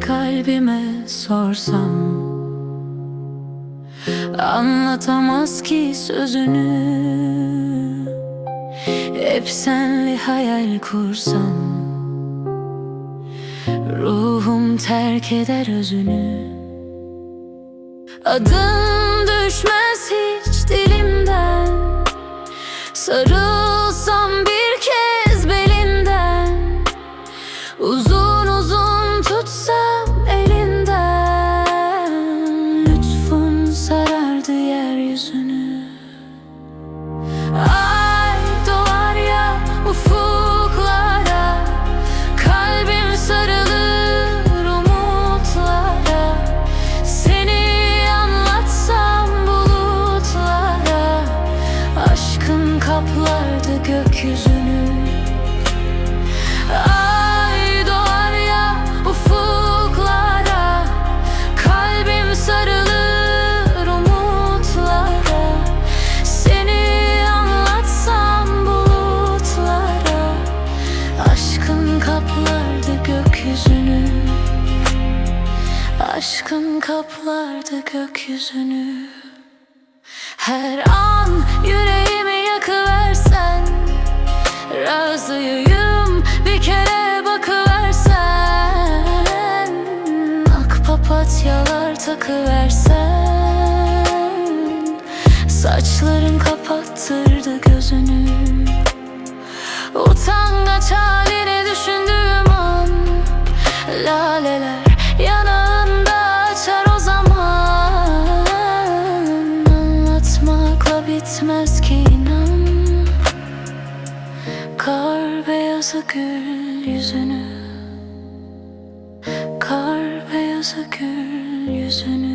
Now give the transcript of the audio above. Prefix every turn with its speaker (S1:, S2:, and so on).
S1: kalbime sorsam Anlatamaz ki sözünü. Hep senli hayal kursam Ruhum terk eder özünü. Adın düşmez hiç dilimden. Sarılsam bir kez belinden. Uzun kaplardı gökyüzünü. Ay doğar ya ufuklara Kalbim sarılır umutlara. Seni anlatsam bulutlara Aşkın kaplardı gökyüzünü. Aşkın kaplardı gökyüzünü. Her an Razıyım bir kere bakıversen Ak papatyalar takıversen beyazı gül yüzünü Kar beyazı gül yüzünü